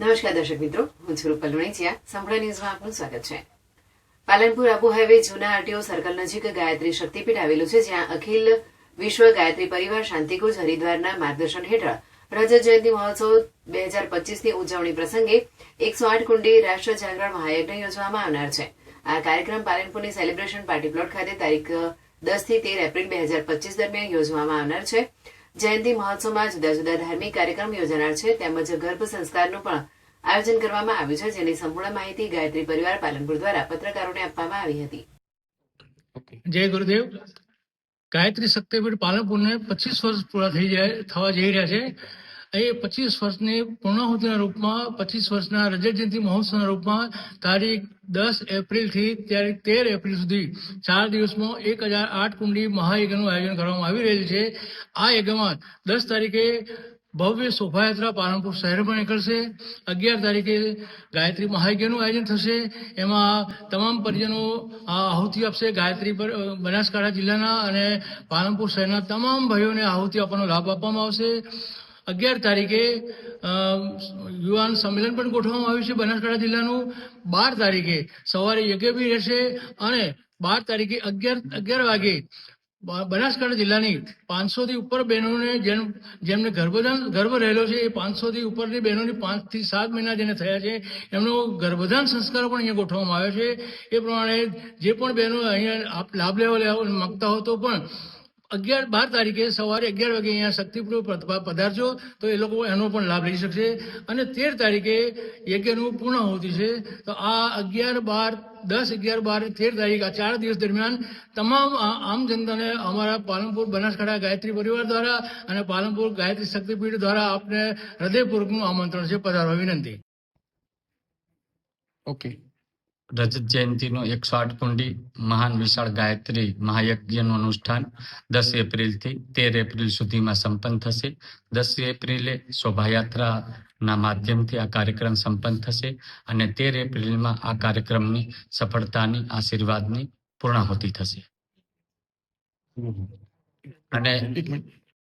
નમસ્કાર દર્શક મિત્રો, હું છું રૂપલ લુણીચિયા. સંભળા ન્યૂઝમાં આપનું સ્વાગત છે. પાલનપુર આબુ હાઈવે જૂના આરટીઓ સર્કલ નજીક ગાયત્રી શક્તિપીઠ આવેલું છે, જ્યાં અખિલ વિશ્વ ગાયત્રી પરિવાર શાંતિકુંજ હરિદ્વારના માર્ગદર્શન હેઠળ રજત જયંતિ મહોત્સવ બે હજાર પચીસની ઉજવણી પ્રસંગે એકસો આઠ કુંડી રાષ્ટ્ર જાગરણ મહાયજ્ઞ યોજવામાં આવનાર છે. આ કાર્યક્રમ પાલનપુરની સેલિબ્રેશન પાર્ટી પ્લોટ ખાતે તારીખ દસથી તેર એપ્રિલ બે હજાર પચીસ દરમિયાન યોજવામાં આવનાર છે. જયંતિ મહોત્સવમાં જુદા જુદા ધાર્મિક કાર્યક્રમ યોજાનાર છે. તેમજ ગર્ભ સંસ્કારનું પણ આયોજન કરવામાં આવ્યું છે, જેની સંપૂર્ણ માહિતી ગાયત્રી પરિવાર પાલનપુર દ્વારા પત્રકારોને આપવામાં આવી હતી. જય ગુરુદેવ. ગાયત્રી શક્તિપીઠ પાલનપુરને પચીસ વર્ષ પૂરા થઈ જાય, થવા જઈ રહ્યા છે. એ પચીસ વર્ષની પૂર્ણાહુતિના રૂપમાં, પચીસ વર્ષના રજત જયંતિ મહોત્સવના રૂપમાં તારીખ દસ એપ્રિલથી તારીખ તેર એપ્રિલ સુધી ચાર દિવસમાં એક હજાર આઠ કુંડી મહાયજ્ઞનું આયોજન કરવામાં આવી રહેલ છે. આ યજ્ઞમાં દસ તારીખે ભવ્ય શોભાયાત્રા પાલનપુર શહેરમાં નીકળશે, અગિયાર તારીખે ગાયત્રી મહાયજ્ઞનું આયોજન થશે, એમાં તમામ પરિજનો આહુતિ આપશે ગાયત્રી પર બનાસકાંઠા જિલ્લાના અને પાલનપુર શહેરના તમામ ભાઈઓને આહુતિ આપવાનો લાભ આપવામાં આવશે. અગિયાર તારીખે યુવાન સંમેલન પણ ગોઠવવામાં આવ્યું છે બનાસકાંઠા જિલ્લાનું. બાર તારીખે સવારે યજ્ઞ બી રહેશે અને બાર તારીખે અગિયાર અગિયાર વાગે બનાસકાંઠા જિલ્લાની પાંચસો થી ઉપર બહેનોને જેમ, જેમને ગર્ભધાન, ગર્ભ રહેલો છે એ પાંચસો થી ઉપરની બહેનોની પાંચથી સાત મહિના જેને થયા છે, એમનો ગર્ભધાન સંસ્કાર પણ અહીંયા ગોઠવવામાં આવ્યો છે. એ પ્રમાણે જે પણ બહેનો અહીંયા લાભ લેવા લેવા માંગતા હો તો પણ અગિયાર, બાર તારીખે સવારે અગિયાર વાગે અહીંયા શક્તિપુર પધારજો, તો એ લોકો એનો પણ લાભ લઈ શકશે. અને તેર તારીખે યજ્ઞનું પૂર્ણાહુતિ છે, તો આ અગિયાર, બાર, દસ, અગિયાર, બાર, તેર તારીખ, આ ચાર દિવસ દરમિયાન તમામ આમ જનતાને અમારા પાલનપુર બનાસકાંઠા ગાયત્રી પરિવાર દ્વારા અને પાલનપુર ગાયત્રી શક્તિપીઠ દ્વારા આપને હૃદયપૂર્વકનું આમંત્રણ છે, પધારવા વિનંતી. ઓકે રજત જયંતિનો એકસો આઠ કુંડી મહાન વિશાળ ગાયત્રી મહાયજ્ઞનું અનુષ્ઠાન દસ એપ્રિલથી તેર એપ્રિલ સુધીમાં સંપન્ન થશે. દસ એપ્રિલે શોભાયાત્રાના માધ્યમથી આ કાર્યક્રમ સંપન્ન થશે અને તેર એપ્રિલમાં આ કાર્યક્રમની સફળતાની આશીર્વાદની પૂર્ણાહુતિ થશે. અને